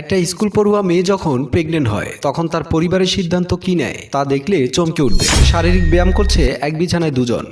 একটা স্কুল পড়ুয়া মেয়ে যখন প্রেগনেন্ট হয়, তখন তার পরিবারের সিদ্ধান্ত কি নেয় তা দেখলে চমকে উঠবে। শারীরিক ব্যায়াম করছে এক বিছানায় দুজন।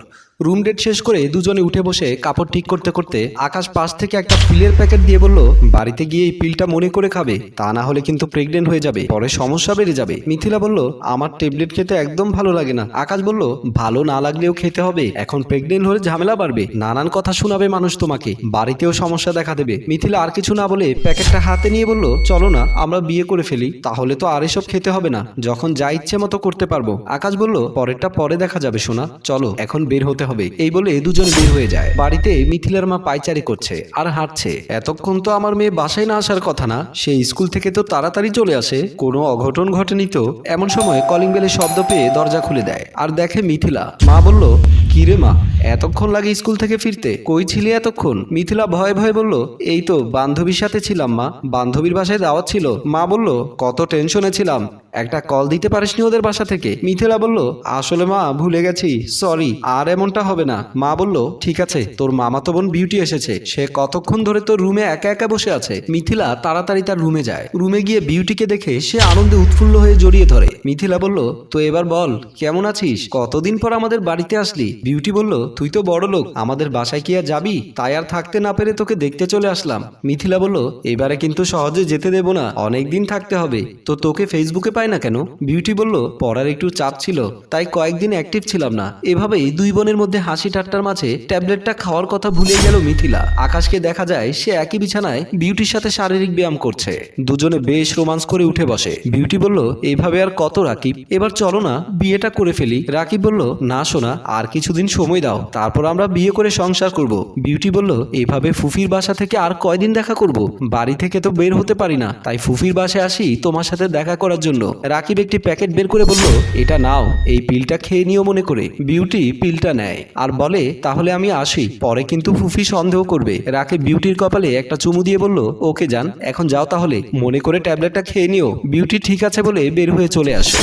রুম ডেট শেষ করে দুজনে উঠে বসে কাপড় ঠিক করতে করতে আকাশ পাশ থেকে একটা পিলের প্যাকেট দিয়ে বলল, বাড়িতে গিয়ে এই পিলটা মনে করে খাবে, তা না হলে কিন্তু প্রেগনেন্ট হয়ে যাবে, পরে সমস্যা বেড়ে যাবে। মিথিলা বলল, আমার ট্যাবলেট খেতে একদম ভালো লাগে না। আকাশ বলল, ভালো না লাগলেও খেতে হবে, এখন প্রেগনেন্ট হলে ঝামেলা বাড়বে। নানান কথা শোনাবে মানুষ তোমাকে, বাড়িতেও সমস্যা দেখা দেবে। মিথিলা আর কিছু না বলে প্যাকেটটা হাতে নিয়ে বলল, চলো না, আমরা বিয়ে করে ফেলি, তাহলে তো আর এসব খেতে হবে না, যখন যা ইচ্ছে মতো করতে পারব। আকাশ বলল, পরেরটা পরে দেখা যাবে শোনা চলো, এখন বের হতে হবে। এই বলে দুজন বের হয়ে যায়। বাড়িতে মিথিলার মা পাইচারি করছে আর হাঁটছে। এতক্ষণ তো আমার মেয়ে বাসায় না আসার কথা না। সে স্কুল থেকে তো তাড়াতাড়ি চলে আসে। কোনো অঘটন ঘটেনি তো। এমন সময় কলিং বেলের শব্দ পেয়ে দরজা খুলে দেয়। আর দেখে মিথিলা। মা বলল কিরে মা? এতক্ষণ লাগে স্কুল থেকে ফিরতে? কই ছিলি এতক্ষণ? মিথিলা ভয়ে ভয়ে বলল, এই তো, বান্ধবীর সাথে ছিলাম মা। বান্ধবীর বাসায় দাওয়াত ছিল। মা বলল, কত টেনশনে ছিলাম। একটা কল দিতে পারিসনি ওদের বাসা থেকে? মিথিলা বলল, আসলে মা, ভুলে গেছি। সরি আর এমনটা হবে না। মা বলল, ঠিক আছে, তোর মামাতো বোন বিউটি এসেছে। সে কতক্ষণ ধরে তোর রুমে একা একা বসে আছে? মিথিলা তাড়াতাড়ি তার রুমে যায়। রুমে গিয়ে বিউটিকে দেখে সে আনন্দে উৎফুল্ল হয়ে জড়িয়ে ধরে। মিথিলা বলল, তো এবার বল, কেমন আছিস? কতদিন পর আমাদের বাড়িতে আসলি? বিউটি বলল, তুই তো বড় লোক, আমাদের বাসায় কি আর যাবি? তাই আর থাকতে না পেরে তোকে দেখতে চলে আসলাম। মিথিলা বলল, এবারে কিন্তু সহজে যেতে দেব না, অনেক দিন থাকতে হবে। তো তোকে ফেসবুকে পাই না কেন? বিউটি বলল, পড়ার একটু চাপ ছিল, তাই কয়েকদিন অ্যাক্টিভ ছিলাম না। এভাবেই দুই বোনের মধ্যে হাসি ঠাট্টার মাঝে ট্যাবলেটটা খাওয়ার কথা ভুলে গেল মিথিলা। আকাশকে দেখা যায়, সে একই বিছানায় বিউটির সাথে শারীরিক ব্যায়াম করছে। দুজনে বেশ রোমান্স করে উঠে বসে। বিউটি বলল, এভাবে আর কত রাকিব? এবার চলো না, বিয়েটা করে ফেলি। রাকিব বলল, না শোনা আর কিছুদিন সময় দাও, তারপর আমরা বিয়ে করে সংসার করব। বিউটি বলল, এভাবে ফুফির বাসা থেকে আর কয়দিন দেখা করব? বাড়ি থেকে তো বের হতে পারি না। তাই ফুফির বাসায় আসি তোমার সাথে দেখা করার জন্য। রাকিব একটি প্যাকেট বের করে বলল, এটা নাও, এই পিলটা খেয়ে নিও মনে করে। বিউটি পিলটা নেয় আর বলে, তাহলে আমি আসি। পরে কিন্তু ফুফি সন্দেহ করবে। রাকিব বিউটির কপালে একটা চুমু দিয়ে বলল, ওকে যান, এখন যাও তাহলে। মনে করে ট্যাবলেটটা খেয়ে নিও। বিউটি ঠিক আছে বলে বের হয়ে চলে আসে।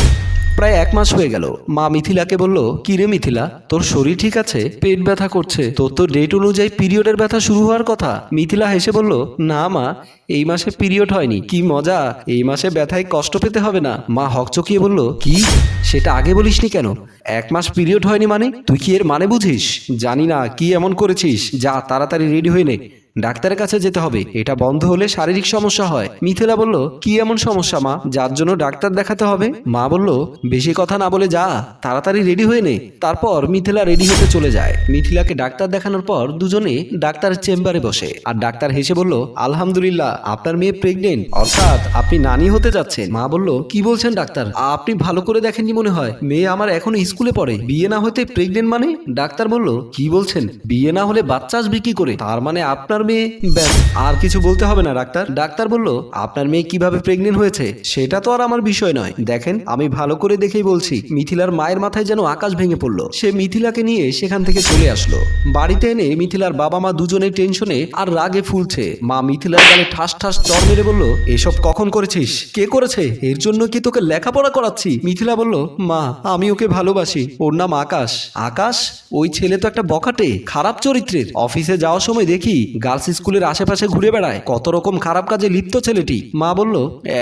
প্রায় এক মাস হয়ে গেল। মা মিথিলাকে বলল, কিরে মিথিলা, তোর শরীর ঠিক আছে? পেট ব্যথা করছে। তোর তো ডেট অনুযায়ী পিরিয়ডের ব্যথা শুরু হওয়ার কথা। মিথিলা হেসে বলল, না মা, এই মাসে পিরিয়ড হয়নি। কি মজা, এই মাসে ব্যথায় কষ্ট পেতে হবে না। মা হকচকিয়ে বলল, কি? সেটা আগে বলিসনি কেন? এক মাস পিরিয়ড হয়নি মানে? তুই কি এর মানে বুঝিস? জানি না, কি এমন করেছিস? যা তাড়াতাড়ি রেডি হয়ে নে। ডাক্তারের কাছে যেতে হবে। এটা বন্ধ হলে শারীরিক সমস্যা হয়। মিথিলা বলল, কি এমন সমস্যা, মা? যার জন্য ডাক্তার দেখাতে হবে? মা বলল, বেশি কথা না বলে যা, তাড়াতাড়ি রেডি হয়ে নে। তারপর মিথিলা রেডি হতে চলে যায়। মিথিলাকে ডাক্তার দেখানোর পর দুজনে ডাক্তারের চেম্বারে বসে। আর ডাক্তার হেসে বলল, আলহামদুলিল্লাহ, আপনার মেয়ে প্রেগনেন্ট অর্থাৎ আপনি নানি হতে যাচ্ছেন। মা বলল, কি বলছেন ডাক্তার? আপনি ভালো করে দেখেননি মনে হয়? মেয়ে আমার এখন স্কুলে পড়ে, বিয়ে না হতে প্রেগনেন্ট মানে? ডাক্তার বলল, কি বলছেন? বিয়ে না হলে বাচ্চা আসবে কি করে? তার মানে আপনার মেয়ে? ব্যাস, আর কিছু বলতে হবে না, ডাক্তার। ডাক্তার বলল, আপনার মেয়ে কীভাবে প্রেগনেন্ট হয়েছে? সেটা তো আর আমার বিষয় নয়। দেখেন, আমি ভালো করে দেখেই বলছি, মিথিলার মায়ের মাথায় যেন আকাশ ভেঙে পড়ল। সে মিথিলাকে নিয়ে সেখান থেকে চলে আসলো। বাড়িতে এনে মিথিলার বাবা মা দুজনেই টেনশনে আর রাগে ফুলছে। মা মিথিলার গালে ঠাস ঠাস চর মেরে বলল, এসব কখন করেছিস? কে করেছে? এর জন্য কি তোকে লেখাপড়া করাচ্ছি? মিথিলা বলল, মা, আমি ওকে ভালোবাসি। ওর নাম আকাশ। আকাশ? ওই ছেলে তো একটা বখাটে, খারাপ চরিত্রের। অফিসে যাওয়ার সময় দেখি গার্লস স্কুলের আশেপাশে ঘুরে বেড়ায়। কত রকম খারাপ কাজে লিপ্ত ছেলেটি। মা বলল,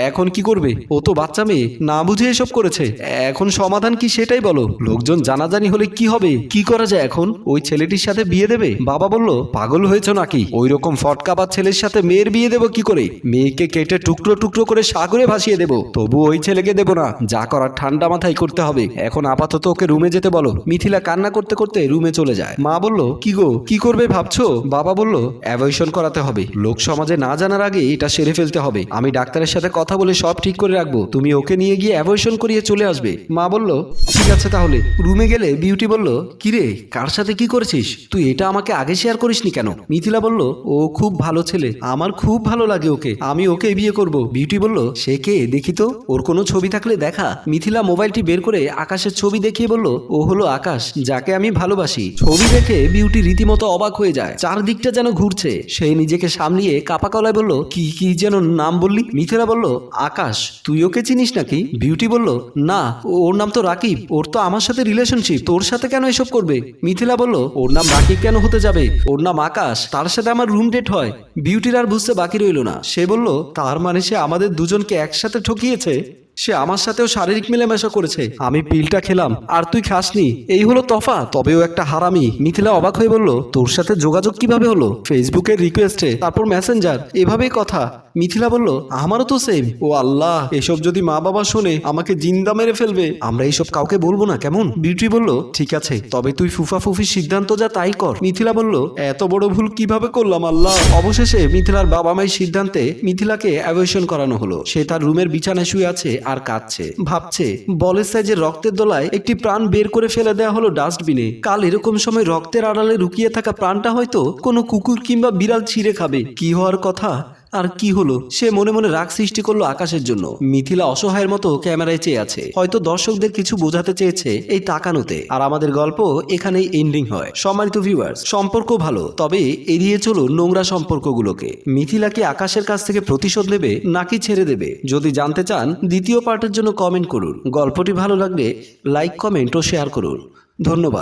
এখন কি করবে? ও তো বাচ্চা মেয়ে, না বুঝে এসব করেছে। এখন সমাধান কি সেটাই বলো। লোকজন জানাজানি হলে কি হবে? কি করা যায় এখন? ওই ছেলেটির সাথে বিয়ে দেবে? বাবা বলল, পাগল হয়েছ নাকি? ওই রকম ফটকাবার ছেলের সাথে মেয়ের বিয়ে দেবো কি করে? মেয়েকে কেটে টুকরো টুকরো করে সাগরে ভাসিয়ে দেবো। তবু ওই ছেলেকে দেবো না। যা করার ঠান্ডা মাথায় করতে হবে। এখন আপাতত ওকে রুমে যেতে বলো। মিথিলা কান্না করতে করতে রুমে চলে যায়। মা বলল, কি গো? কি করবে ভাবছ? বাবা বলল অ্যাভয়েশন করাতে হবে। লোক সমাজে না জানার আগে এটা সেরে ফেলতে হবে। আমি ডাক্তারের সাথে কথা বলে সব ঠিক করে রাখব। তুমি ওকে নিয়ে গিয়ে অ্যাভয়েশন করিয়ে চলে আসবে। মা বলল, ঠিক আছে তাহলে। রুমে গেলে বিউটি বলল, কিরে, কার সাথে কি করেছিস? তুই এটা আমাকে আগে শেয়ার করিসনি কেন? মিথিলা বলল, ও খুব ভালো ছেলে। আমার খুব ভালো লাগে ওকে। আমি ওকে বিয়ে করব। বিউটি বলল, সে কে? দেখি তো। ওর কোনো ছবি থাকলে দেখা। মিথিলা মোবাইলটি বের করে আকাশের ছবি দেখিয়ে বলল, ও হলো আকাশ, যাকে আমি ভালোবাসি। ছবি দেখে বিউটি রীতিমতো অবাক হয়ে যায়। চারদিকটা যেন ঘুরছে। বলছে সে নিজেকে সামলিয়ে কাপা কলায় বলল, কি কি যেন নাম বললি? মিথিলা বলল, আকাশ, তুই ওকে চিনিস নাকি? বিউটি বলল, না, ওর নাম তো রাকিব, ওর তো আমার সাথে রিলেশনশিপ তোর সাথে কেন এসব করবে? মিথিলা বলল, ওর নাম রাকিব কেন হতে যাবে? ওর নাম আকাশ, তার সাথে আমার রুম ডেট হয়। বিউটির আর বুঝতে বাকি রইল না। সে বলল, তার মানে সে আমাদের দুজনকে একসাথে ঠকিয়েছে? সে আমার সাথেও শারীরিক মেলামেশা করেছে। আমি পিলটা খেলাম, আর তুই খাসনি। এই হলো তফা, তবেও একটা হারামি। মিথিলা অবাক হয়ে বলল, তোর সাথে যোগাযোগ কীভাবে হলো? ফেসবুকের রিকোয়েস্টে, তারপর মেসেঞ্জার। এভাবেই কথা। মিথিলা বলল, আমারও তো সেম ও আল্লাহ, এসব যদি মা বাবা শোনে, আমাকে জিন্দা মেরে ফেলবে। আমরা এইসব কাউকে বলব না, কেমন? বিউটি বলল, ঠিক আছে, তবে তুই ফুফা ফুফির সিদ্ধান্ত যা, তাই কর। মিথিলা বলল, এত বড় ভুল কীভাবে করলাম, আল্লাহ? অবশেষে মিথিলার বাবা মায়ের সিদ্ধান্তে মিথিলাকে অ্যাভয়েশন করানো হলো। সে তার রুমের বিছানায় শুয়ে আছে আর কাঁদছে। ভাবছে, বলের সাইজের রক্তের দোলায় একটি প্রাণ বের করে ফেলে দেওয়া হলো ডাস্টবিনে। কাল এরকম সময় রক্তের আড়ালে লুকিয়ে থাকা প্রাণটা হয়তো কোনো কুকুর কিংবা বিড়াল ছিঁড়ে খাবে। কি হওয়ার কথা? আর কি হলো? সে মনে মনে রাগ সৃষ্টি করল আকাশের জন্য। মিথিলা অসহায়ের মতো ক্যামেরায় চেয়ে আছে। হয়তো দর্শকদের কিছু বোঝাতে চেয়েছে এই তাকানোতে। আর আমাদের গল্প এখানেই এন্ডিং হয়। সম্মানিত ভিউয়ার্স সম্পর্ক ভালো, তবে এড়িয়ে চলো নোংরা সম্পর্কগুলোকে। মিথিলা কি আকাশের কাছ থেকে প্রতিশোধ নেবে নাকি ছেড়ে দেবে? যদি জানতে চান, দ্বিতীয় পার্টের জন্য কমেন্ট করুন। গল্পটি ভালো লাগলে লাইক কমেন্ট ও শেয়ার করুন। ধন্যবাদ।